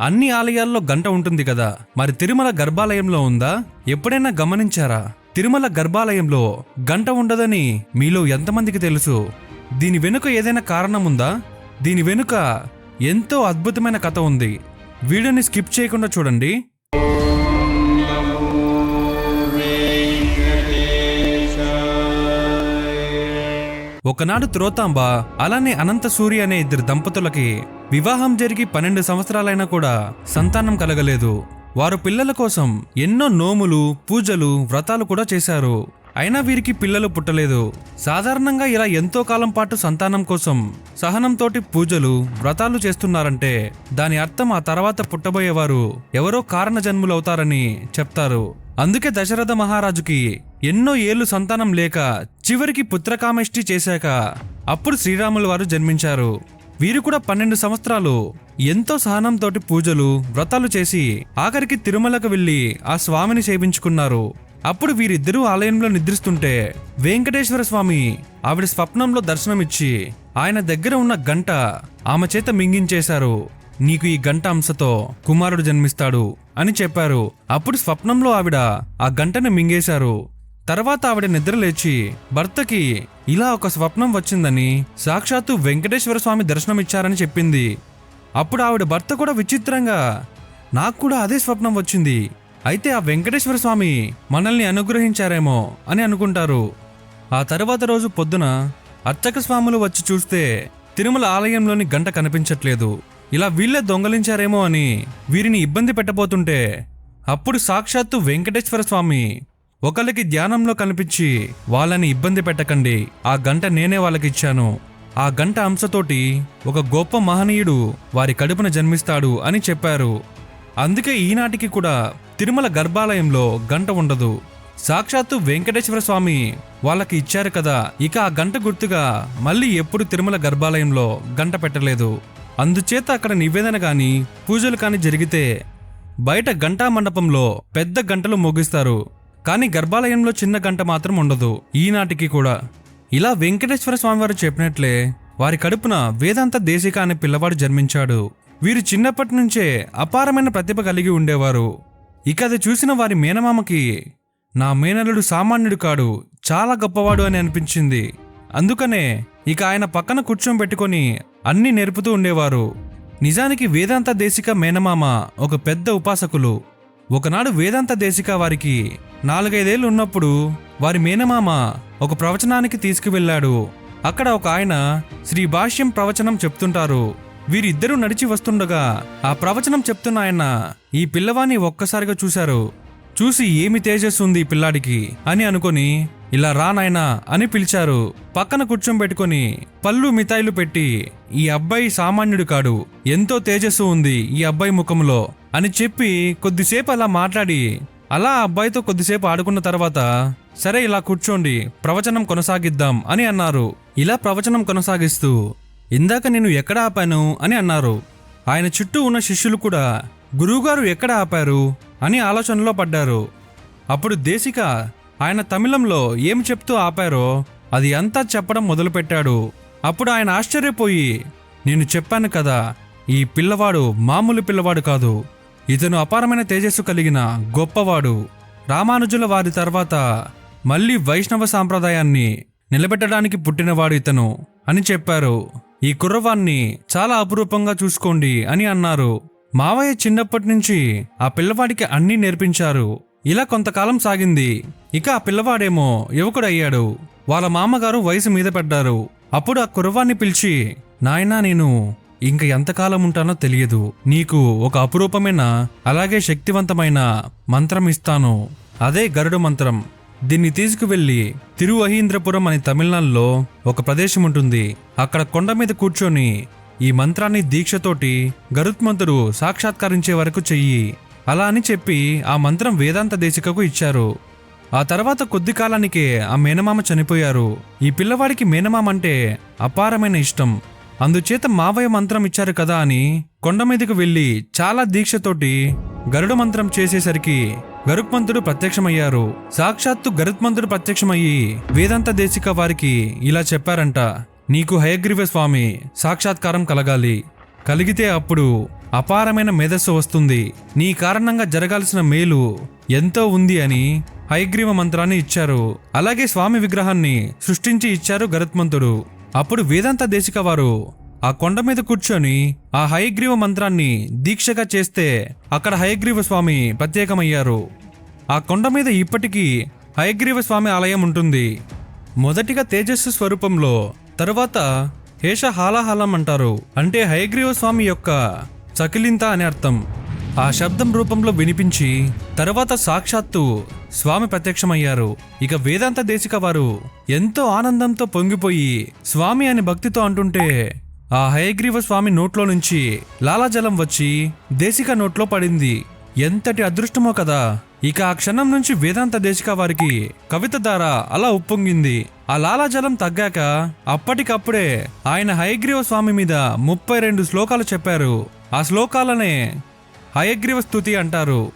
అన్ని ఆలయాల్లో గంట ఉంటుంది కదా. మరి తిరుమల గర్భాలయంలో ఉందా? ఎప్పుడైనా గమనించారా? తిరుమల గర్భాలయంలో గంట ఉండదని మీలో ఎంతమందికి తెలుసు? దీని వెనుక ఏదైనా కారణం ఉందా? దీని వెనుక ఎంతో అద్భుతమైన కథ ఉంది. వీడియోని స్కిప్ చేయకుండా చూడండి. ఒకనాడు త్రోతాంబ అలానే అనంత సూర్య అనే ఇద్దరు దంపతులకి వివాహం జరిగి పన్నెండు సంవత్సరాలైనా కూడా సంతానం కలగలేదు. వారు పిల్లల కోసం ఎన్నో నోములు పూజలు వ్రతాలు కూడా చేశారు. అయినా వీరికి పిల్లలు పుట్టలేదు. సాధారణంగా ఇలా ఎంతో కాలం పాటు సంతానం కోసం సహనంతోటి పూజలు వ్రతాలు చేస్తున్నారంటే దాని అర్థం ఆ తర్వాత పుట్టబోయేవారు ఎవరో కారణ జన్ములవుతారని చెప్తారు. అందుకే దశరథ మహారాజుకి ఎన్నో ఏళ్ళు సంతానం లేక చివరికి పుత్రకామేష్టి చేశాక అప్పుడు శ్రీరాముల వారు జన్మించారు. వీరు కూడా పన్నెండు సంవత్సరాలు ఎంతో సహనంతోటి పూజలు వ్రతాలు చేసి ఆఖరికి తిరుమలకు వెళ్ళి ఆ స్వామిని సేవించుకున్నారు. అప్పుడు వీరిద్దరూ ఆలయంలో నిద్రిస్తుంటే వెంకటేశ్వర స్వామి ఆవిడ స్వప్నంలో దర్శనమిచ్చి ఆయన దగ్గర ఉన్న గంట ఆమె చేత మింగించేశారు. నీకు ఈ గంట అంశతో కుమారుడు జన్మిస్తాడు అని చెప్పారు. అప్పుడు స్వప్నంలో ఆవిడ ఆ గంటను మింగేశారు. తర్వాత ఆవిడ నిద్రలేచి భర్తకి ఇలా ఒక స్వప్నం వచ్చిందని సాక్షాత్తు వెంకటేశ్వర స్వామి దర్శనమిచ్చారని చెప్పింది. అప్పుడు ఆవిడ భర్త కూడా విచిత్రంగా నాకు కూడా అదే స్వప్నం వచ్చింది. అయితే ఆ వెంకటేశ్వర స్వామి మనల్ని అనుగ్రహించారేమో అని అనుకుంటారు. ఆ తర్వాత రోజు పొద్దున అర్చక స్వాములు వచ్చి చూస్తే తిరుమల ఆలయంలోని గంట కనిపించట్లేదు. ఇలా వీళ్ళే దొంగలించారేమో అని వీరిని ఇబ్బంది పెట్టబోతుంటే అప్పుడు సాక్షాత్తు వెంకటేశ్వర స్వామి ఒకరికి ధ్యానంలో కనిపించి వాళ్ళని ఇబ్బంది పెట్టకండి. ఆ గంట నేనే వాళ్ళకిచ్చాను. ఆ గంట అంశతోటి ఒక గొప్ప మహనీయుడు వారి కడుపున జన్మిస్తాడు అని చెప్పారు. అందుకే ఈనాటికి కూడా తిరుమల గర్భాలయంలో గంట ఉండదు. సాక్షాత్తు వెంకటేశ్వర స్వామి వాళ్ళకి ఇచ్చారు కదా ఇక ఆ గంట గుర్తుగా మళ్ళీ ఎప్పుడు తిరుమల గర్భాలయంలో గంట పెట్టలేదు. అందుచేత అక్కడ నివేదన కానీ పూజలు కానీ జరిగితే బయట గంటా మండపంలో పెద్ద గంటలు మోగిస్తారు. కానీ గర్భాలయంలో చిన్న గంట మాత్రం ఉండదు. ఈనాటికి కూడా. ఇలా వెంకటేశ్వర స్వామివారు చెప్పినట్లే వారి కడుపున వేదాంత దేశిక అనే పిల్లవాడు జన్మించాడు. వీరు చిన్నప్పటి నుంచే అపారమైన ప్రతిభ కలిగి ఉండేవారు. ఇక అది చూసిన వారి మేనమామకి నా మేనలుడు సామాన్యుడు కాడు చాలా గొప్పవాడు అని అనిపించింది. అందుకనే ఇక ఆయన పక్కన కూర్చోబెట్టుకొని అన్నీ నేర్పుతూ ఉండేవారు. నిజానికి వేదాంత దేశిక మేనమామ ఒక పెద్ద ఉపాసకులు. ఒకనాడు వేదాంత దేశిక వారికి నాలుగైదేళ్ళు ఉన్నప్పుడు వారి మేనమామ ఒక ప్రవచనానికి తీసుకువెళ్ళాడు. అక్కడ ఒక ఆయన శ్రీ భాష్యం ప్రవచనం చెప్తుంటారు. వీరిద్దరూ నడిచి వస్తుండగా ఆ ప్రవచనం చెప్తున్న ఆయన ఈ పిల్లవాణ్ణి ఒక్కసారిగా చూశారు. చూసి ఏమి తేజస్సు ఉంది ఈ పిల్లాడికి అని అనుకొని ఇలా రా నాయనా అని పిలిచారు. పక్కన కూర్చోబెట్టుకుని పళ్ళు మిఠాయిలు పెట్టి ఈ అబ్బాయి సామాన్యుడు కాడు ఎంతో తేజస్సు ఉంది ఈ అబ్బాయి ముఖంలో అని చెప్పి కొద్దిసేపు అలా మాట్లాడి అలా అబ్బాయితో కొద్దిసేపు ఆడుకున్న తర్వాత సరే ఇలా కూర్చోండి ప్రవచనం కొనసాగిద్దాం అని అన్నారు. ఇలా ప్రవచనం కొనసాగిస్తూ ఇందాక నేను ఎక్కడ ఆపాను? అని అన్నారు. ఆయన చుట్టూ ఉన్న శిష్యులు కూడా గురువుగారు ఎక్కడ ఆపారు? అని ఆలోచనలో పడ్డారు. అప్పుడు దేశిక ఆయన తమిళంలో ఏం చెప్తూ ఆపారో అది అంతా చెప్పడం మొదలుపెట్టాడు. అప్పుడు ఆయన ఆశ్చర్యపోయి నేను చెప్పాను కదా ఈ పిల్లవాడు మామూలు పిల్లవాడు కాదు. ఇతను అపారమైన తేజస్సు కలిగిన గొప్పవాడు. రామానుజుల వారి తర్వాత మళ్ళీ వైష్ణవ సాంప్రదాయాన్ని నిలబెట్టడానికి పుట్టినవాడు ఇతను అని చెప్పారు. ఈ కుర్రవాన్ని చాలా అపురూపంగా చూసుకోండి అని అన్నారు. మావయ్య చిన్నప్పటి నుంచి ఆ పిల్లవాడికి అన్నీ నేర్పించారు. ఇలా కొంతకాలం సాగింది. ఇక ఆ పిల్లవాడేమో యువకుడయ్యాడు. వాళ్ళ మామగారు వయసు మీద పడ్డారు. అప్పుడు ఆ కుర్రవాన్ని పిలిచి నాయనా నేను ఇంక ఎంతకాలం ఉంటానో తెలియదు. నీకు ఒక అపురూపమైన అలాగే శక్తివంతమైన మంత్రం ఇస్తాను. అదే గరుడు మంత్రం. దీన్ని తీసుకువెళ్ళి తిరువహీంద్రపురం అనే తమిళనాడులో ఒక ప్రదేశం ఉంటుంది. అక్కడ కొండ మీద కూర్చొని ఈ మంత్రాన్ని దీక్షతోటి గరుత్మంతుడు సాక్షాత్కరించే వరకు చెయ్యి. అలా అని చెప్పి ఆ మంత్రం వేదాంత దేశికకు ఇచ్చారు. ఆ తర్వాత కొద్ది కాలానికే ఆ మేనమామ చనిపోయారు. ఈ పిల్లవాడికి మేనమామ అంటే అపారమైన ఇష్టం. అందుచేత మావయ్య మంత్రం ఇచ్చారు కదా అని కొండ మీదకు వెళ్ళి చాలా దీక్షతోటి గరుడ మంత్రం చేసేసరికి గరుత్మంతుడు ప్రత్యక్షమయ్యారు. సాక్షాత్తు గరుత్మంతుడు ప్రత్యక్షమయ్యి వేదాంత దేశిక వారికి ఇలా చెప్పారంట నీకు హయగ్రీవ స్వామి సాక్షాత్కారం కలగాలి. కలిగితే అప్పుడు అపారమైన మేధస్సు వస్తుంది. నీ కారణంగా జరగాల్సిన మేలు ఎంతో ఉంది అని హైగ్రీవ మంత్రాన్ని ఇచ్చారు. అలాగే స్వామి విగ్రహాన్ని సృష్టించి ఇచ్చారు గరుత్మంతుడు. అప్పుడు వేదాంత దేశిక వారు ఆ కొండ మీద కూర్చొని ఆ హయగ్రీవ మంత్రాన్ని దీక్షగా చేస్తే అక్కడ హయగ్రీవ స్వామి ప్రత్యేకమయ్యారు. ఆ కొండ మీద ఇప్పటికీ హయగ్రీవ స్వామి ఆలయం ఉంటుంది. మొదటిగా తేజస్సు స్వరూపంలో తరువాత హేష హాలాహలం అంటారు అంటే హయగ్రీవ స్వామి యొక్క చకిలింత అని అర్థం. ఆ శబ్దం రూపంలో వినిపించి తర్వాత సాక్షాత్తు స్వామి ప్రత్యక్షమయ్యారు. ఇక వేదాంత దేశిక వారు ఎంతో ఆనందంతో పొంగిపోయి స్వామి అని భక్తితో అంటుంటే ఆ హయగ్రీవ స్వామి నోట్లో నుంచి లాలాజలం వచ్చి దేశిక నోట్లో పడింది. ఎంతటి అదృష్టమో కదా. ఇక ఆ క్షణం నుంచి వేదాంత దేశిక వారికి కవిత ధార అలా ఉప్పొంగింది. ఆ లాలాజలం తగ్గాక అప్పటికప్పుడే ఆయన హయగ్రీవ స్వామి మీద ముప్పై రెండు శ్లోకాలు చెప్పారు. ఆ శ్లోకాలనే హయగ్రీవ స్థుతి అంటారు.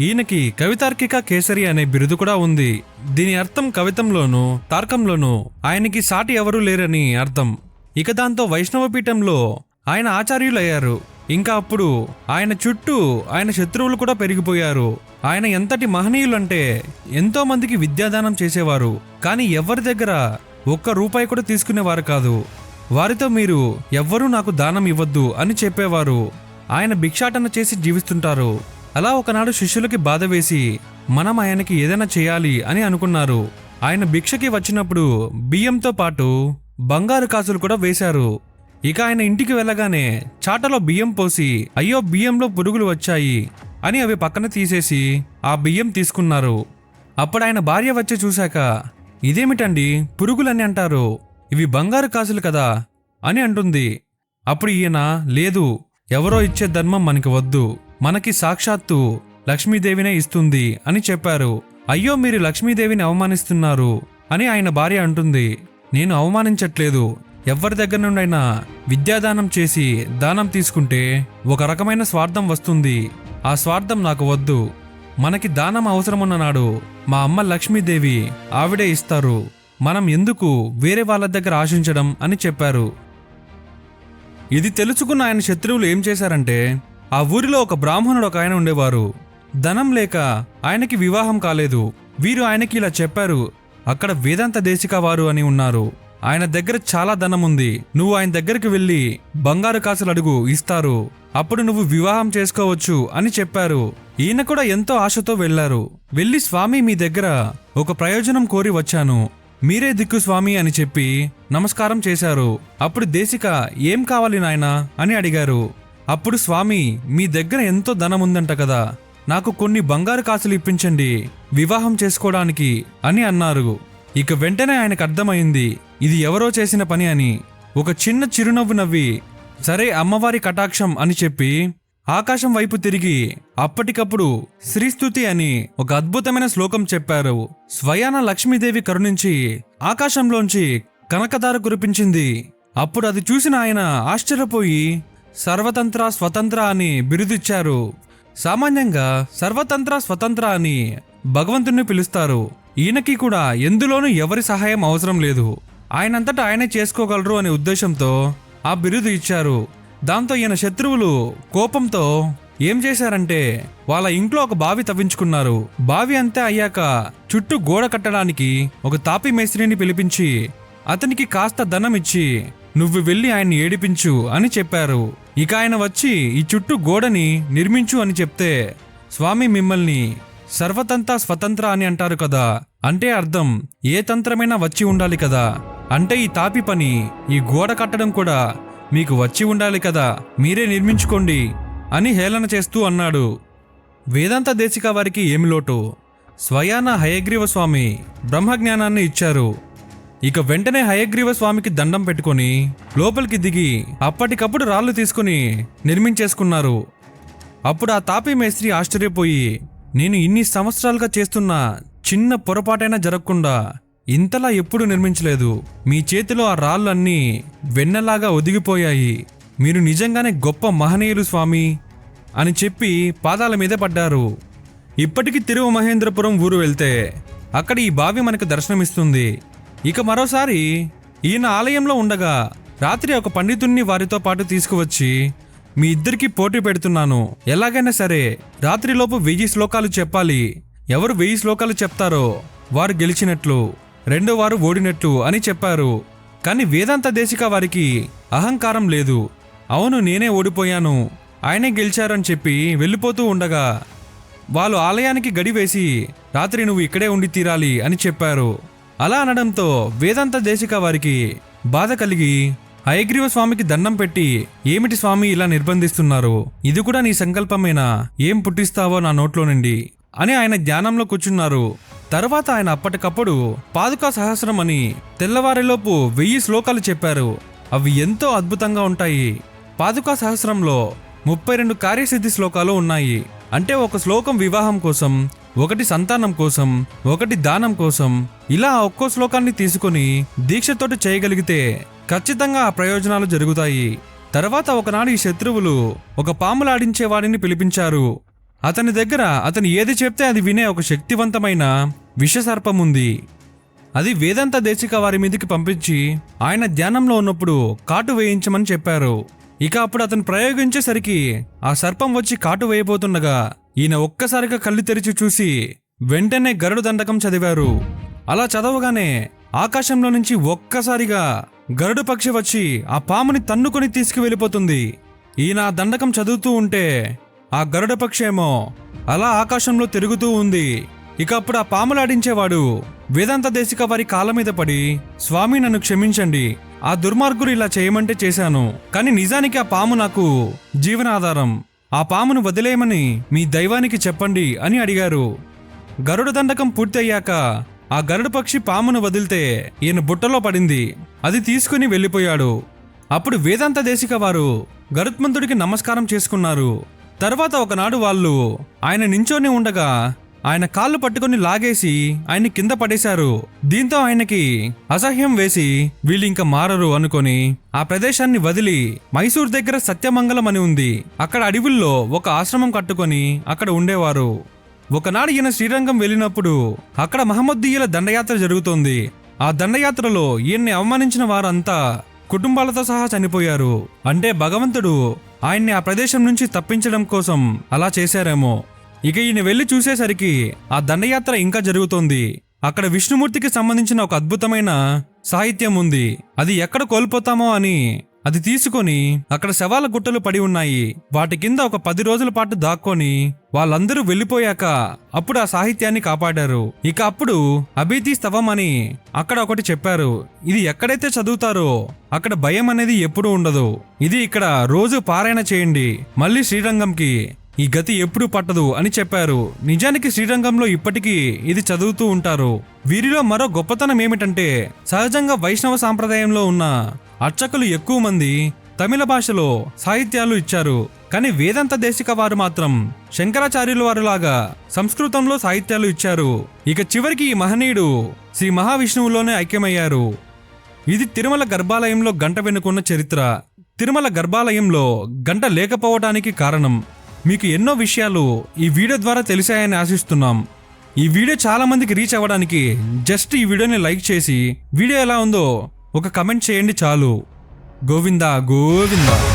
ఈయనకి కవితార్కిక కేసరి అనే బిరుదు కూడా ఉంది. దీని అర్థం కవితంలోనూ తార్కంలోనూ ఆయనకి సాటి ఎవరూ లేరని అర్థం. ఇక దాంతో వైష్ణవ పీఠంలో ఆయన ఆచార్యులయ్యారు. ఇంకా అప్పుడు ఆయన చుట్టూ ఆయన శత్రువులు కూడా పెరిగిపోయారు. ఆయన ఎంతటి మహనీయులంటే ఎంతో మందికి విద్యాదానం చేసేవారు. కానీ ఎవరి దగ్గర ఒక్క రూపాయి కూడా తీసుకునేవారు కాదు. వారితో మీరు ఎవ్వరూ నాకు దానం ఇవ్వద్దు అని చెప్పేవారు. ఆయన భిక్షాటన చేసి జీవిస్తుంటారు. అలా ఒకనాడు శిష్యులకి బాధ వేసి మనం ఆయనకి ఏదైనా చేయాలి అని అనుకున్నారు. ఆయన భిక్షకి వచ్చినప్పుడు బియ్యంతో పాటు బంగారు కాసులు కూడా వేశారు. ఇక ఆయన ఇంటికి వెళ్ళగానే చాటలో బియ్యం పోసి అయ్యో బియ్యంలో పురుగులు వచ్చాయి. అని అవి పక్కన తీసేసి ఆ బియ్యం తీసుకున్నారు. అప్పుడు ఆయన భార్య వచ్చి చూశాక ఇదేమిటండి? పురుగులని అంటారు. ఇవి బంగారు కాసులు కదా అని అంటుంది. అప్పుడు ఈయన లేదు ఎవరో ఇచ్చే ధర్మం మనకి వద్దు. మనకి సాక్షాత్తు లక్ష్మీదేవినే ఇస్తుంది అని చెప్పారు. అయ్యో మీరు లక్ష్మీదేవిని అవమానిస్తున్నారు అని ఆయన భార్య అంటుంది. నేను అవమానించట్లేదు. ఎవరి దగ్గర నుండైనా విద్యాదానం చేసి దానం తీసుకుంటే ఒక రకమైన స్వార్థం వస్తుంది. ఆ స్వార్థం నాకు వద్దు. మనకి దానం అవసరమున్న నాడు మా అమ్మ లక్ష్మీదేవి ఆవిడే ఇస్తారు. మనం ఎందుకు వేరే వాళ్ళ దగ్గర ఆశించడం అని చెప్పారు. ఇది తెలుసుకున్న ఆయన శత్రువులు ఏం చేశారంటే ఆ ఊరిలో ఒక బ్రాహ్మణుడు ఒక ఆయన ఉండేవారు. ధనం లేక ఆయనకి వివాహం కాలేదు. వీరు ఆయనకి ఇలా చెప్పారు అక్కడ వేదాంత దేశిక వారు అని ఉన్నారు. ఆయన దగ్గర చాలా ధనం ఉంది నువ్వు ఆయన దగ్గరికి వెళ్ళి బంగారు కాసులు అడుగు ఇస్తారు. అప్పుడు నువ్వు వివాహం చేసుకోవచ్చు అని చెప్పారు. ఈయన కూడా ఎంతో ఆశతో వెళ్ళారు వెళ్ళి స్వామి మీ దగ్గర ఒక ప్రయోజనం కోరి వచ్చాను. మీరే దిక్కు స్వామి అని చెప్పి నమస్కారం చేశారు. అప్పుడు దేశిక ఏం కావాలి నాయనా? అని అడిగారు. అప్పుడు స్వామి మీ దగ్గర ఎంతో ధనం ఉందంట కదా. నాకు కొన్ని బంగారు కాసులు ఇప్పించండి. వివాహం చేసుకోవడానికి అని అన్నారు. ఇక వెంటనే ఆయనకు అర్థమైంది ఇది ఎవరో చేసిన పని అని. ఒక చిన్న చిరునవ్వు నవ్వి సరే అమ్మవారి కటాక్షం అని చెప్పి ఆకాశం వైపు తిరిగి అప్పటికప్పుడు శ్రీస్తుతి అని ఒక అద్భుతమైన శ్లోకం చెప్పారు. స్వయాన లక్ష్మీదేవి కరుణించి ఆకాశంలోంచి కనకదార కురిపించింది. అప్పుడు అది చూసిన ఆయన ఆశ్చర్యపోయి సర్వతంత్ర స్వతంత్ర అని బిరుదిచ్చారు. సామాన్యంగా సర్వతంత్ర స్వతంత్ర అని భగవంతుణ్ణి పిలుస్తారు. ఈయనకి కూడా ఎందులోనూ ఎవరి సహాయం అవసరం లేదు. ఆయనంతటా ఆయనే చేసుకోగలరు అనే ఉద్దేశంతో ఆ బిరుదు ఇచ్చారు. దాంతో ఈయన శత్రువులు కోపంతో ఏం చేశారంటే వాళ్ళ ఇంట్లో ఒక బావి తవ్వించుకున్నారు. బావి అంతా అయ్యాక చుట్టూ గోడ కట్టడానికి ఒక తాపి మేస్త్రిని పిలిపించి అతనికి కాస్త ధనం ఇచ్చి నువ్వు వెళ్ళి ఆయన్ని ఏడిపించు అని చెప్పారు. ఇక ఆయన వచ్చి ఈ చుట్టూ గోడని నిర్మించు అని చెప్తే స్వామి మిమ్మల్ని సర్వతంత్ర స్వతంత్ర అని అంటారు కదా. అంటే అర్థం ఏ తంత్రమైనా వచ్చి ఉండాలి కదా. అంటే ఈ తాపి పని ఈ గోడ కట్టడం కూడా మీకు వచ్చి ఉండాలి కదా మీరే నిర్మించుకోండి అని హేళన చేస్తూ అన్నాడు. వేదాంత దేశిక వారికి ఏమి లోటు? స్వయాన హయగ్రీవ స్వామి బ్రహ్మజ్ఞానాన్ని ఇచ్చారు. ఇక వెంటనే హయగ్రీవ స్వామికి దండం పెట్టుకొని లోపలికి దిగి అప్పటికప్పుడు రాళ్ళు తీసుకుని నిర్మించేసుకున్నారు. అప్పుడు ఆ తాపీ మేస్త్రి ఆశ్చర్యపోయి నేను ఇన్ని సంవత్సరాలుగా చేస్తున్న చిన్న పొరపాటైనా జరగకుండా ఇంతలా ఎప్పుడు నిర్మించలేదు. మీ చేతిలో ఆ రాళ్ళన్నీ వెన్నలాగా ఒదిగిపోయాయి. మీరు నిజంగానే గొప్ప మహనీయులు స్వామి అని చెప్పి పాదాల మీద పడ్డారు. ఇప్పటికీ తిరువ మహేంద్రపురం ఊరు వెళ్తే అక్కడ ఈ బావి మనకు దర్శనమిస్తుంది. ఇక మరోసారి ఈయన ఆలయంలో ఉండగా రాత్రి ఒక పండితుణ్ణి వారితో పాటు తీసుకువచ్చి మీ ఇద్దరికి పోటీ పెడుతున్నాను. ఎలాగైనా సరే రాత్రిలోపు వెయ్యి శ్లోకాలు చెప్పాలి. ఎవరు వెయ్యి శ్లోకాలు చెప్తారో వారు గెలిచినట్లు. రెండో వారు ఓడినట్లు అని చెప్పారు. కానీ వేదాంత దేశిక వారికి అహంకారం లేదు. అవును నేనే ఓడిపోయాను. ఆయనే గెలిచారని చెప్పి వెళ్ళిపోతూ ఉండగా వాళ్ళు ఆలయానికి గడి వేసి రాత్రి నువ్వు ఇక్కడే ఉండి తీరాలి అని చెప్పారు. అలా అనడంతో వేదాంత దేశిక వారికి బాధ కలిగి హయగ్రీవ స్వామికి దండం పెట్టి ఏమిటి స్వామి ఇలా నిర్బంధిస్తున్నారు? ఇది కూడా నీ సంకల్పమేనా? ఏం పుట్టిస్తావో నా నోట్లో నుండి అని ఆయన ధ్యానంలో కూర్చున్నారు. తర్వాత ఆయన అప్పటికప్పుడు పాదుకా సహస్రం అని తెల్లవారిలోపు వెయ్యి శ్లోకాలు చెప్పారు. అవి ఎంతో అద్భుతంగా ఉంటాయి. పాదుకా సహస్రంలో ముప్పై రెండు కార్యసిద్ధి శ్లోకాలు ఉన్నాయి. అంటే ఒక శ్లోకం వివాహం కోసం ఒకటి సంతానం కోసం ఒకటి దానం కోసం ఇలా ఒక్కో శ్లోకాన్ని తీసుకొని దీక్షతోటి చేయగలిగితే ఖచ్చితంగా ఆ ప్రయోజనాలు జరుగుతాయి. తర్వాత ఒకనాడు ఈ శత్రువులు ఒక పాములాడించే వాడిని పిలిపించారు. అతని దగ్గర అతను ఏది చెప్తే అది వినే ఒక శక్తివంతమైన విషసర్పం ఉంది అది వేదాంత దేశిక వారి మీదకి పంపించి ఆయన ధ్యానంలో ఉన్నప్పుడు కాటు వేయించమని చెప్పారు. ఇక అప్పుడు అతను ప్రయోగించేసరికి ఆ సర్పం వచ్చి కాటు వేయబోతుండగా ఈయన ఒక్కసారిగా కళ్ళు తెరిచి చూసి వెంటనే గరుడు దండకం చదివారు. అలా చదవగానే ఆకాశంలో నుంచి ఒక్కసారిగా గరుడు పక్షి వచ్చి ఆ పాముని తన్నుకొని తీసుకువెళ్ళిపోతుంది. ఈయన ఆ దండకం చదువుతూ ఉంటే ఆ గరుడ పక్షేమో ఏమో అలా ఆకాశంలో తిరుగుతూ ఉంది. ఇక అప్పుడు ఆ పాములాడించేవాడు వేదాంత దేశిక వారి కాళ్ళ మీద పడి స్వామి నన్ను క్షమించండి. ఆ దుర్మార్గులు ఇలా చేయమంటే చేశాను. కానీ నిజానికి ఆ పాము నాకు జీవనాధారం. ఆ పామును వదిలేయమని మీ దైవానికి చెప్పండి అని అడిగారు. గరుడ దండకం పూర్తయ్యాక ఆ గరుడ పక్షి పామును వదిలితే ఈయన బుట్టలో పడింది. అది తీసుకుని వెళ్ళిపోయాడు. అప్పుడు వేదాంత దేశిక వారు గరుత్మంతుడికి నమస్కారం చేసుకున్నారు. తర్వాత ఒకనాడు వాళ్ళు ఆయన నించొని ఉండగా ఆయన కాళ్ళు పట్టుకొని లాగేసి ఆయన్ని కింద పడేశారు. దీంతో ఆయనకి అసహ్యం వేసి వీళ్ళు ఇంకా మారరు అనుకొని ఆ ప్రదేశాన్ని వదిలి మైసూర్ దగ్గర సత్యమంగళం అని ఉంది. అక్కడ అడవుల్లో ఒక ఆశ్రమం కట్టుకొని అక్కడ ఉండేవారు. ఒకనాడు ఈయన శ్రీరంగం వెళ్ళినప్పుడు అక్కడ మహమ్మద్దీయుల దండయాత్ర జరుగుతోంది. ఆ దండయాత్రలో ఈయన్ని అవమానించిన వారంతా కుటుంబాలతో సహా చనిపోయారు. అంటే భగవంతుడు ఆయన్ని ఆ ప్రదేశం నుంచి తప్పించడం కోసం అలా చేశారేమో. ఇక ఈయన వెళ్ళి చూసేసరికి ఆ దండయాత్ర ఇంకా జరుగుతోంది. అక్కడ విష్ణుమూర్తికి సంబంధించిన ఒక అద్భుతమైన సాహిత్యం ఉంది. అది ఎక్కడ కోల్పోతామో అని అది తీసుకొని అక్కడ శవాల గుట్టలు పడి ఉన్నాయి. వాటి కింద ఒక పది రోజుల పాటు దాక్కొని వాళ్ళందరూ వెళ్ళిపోయాక అప్పుడు ఆ సాహిత్యాన్ని కాపాడారు. ఇక అప్పుడు అభితి స్తవం అని అక్కడ ఒకటి చెప్పారు. ఇది ఎక్కడైతే చదువుతారో అక్కడ భయం అనేది ఎప్పుడూ ఉండదు. ఇది ఇక్కడ రోజు పారాయణ చేయండి. మళ్ళీ శ్రీరంగంకి ఈ గతి ఎప్పుడు పట్టదు అని చెప్పారు. నిజానికి శ్రీరంగంలో ఇప్పటికీ ఇది చదువుతూ ఉంటారు. వీరిలో మరో గొప్పతనం ఏమిటంటే సహజంగా వైష్ణవ సాంప్రదాయంలో ఉన్న అర్చకులు ఎక్కువ మంది తమిళ భాషలో సాహిత్యాలు ఇచ్చారు. కానీ వేదాంత దేశిక వారు మాత్రం శంకరాచార్యుల వారులాగా సంస్కృతంలో సాహిత్యాలు ఇచ్చారు. ఇక చివరికి ఈ మహనీయుడు శ్రీ మహావిష్ణువులోనే ఐక్యమయ్యారు. ఇది తిరుమల గర్భాలయంలో గంట వెనుకున్న చరిత్ర. తిరుమల గర్భాలయంలో గంట లేకపోవడానికి కారణం. మీకు ఎన్నో విషయాలు ఈ వీడియో ద్వారా తెలిసాయని ఆశిస్తున్నాం. ఈ వీడియో చాలామందికి రీచ్ అవ్వడానికి జస్ట్ ఈ వీడియోని లైక్ చేసి వీడియో ఎలా ఉందో ఒక కమెంట్ చేయండి చాలు. గోవిందా గోవిందా.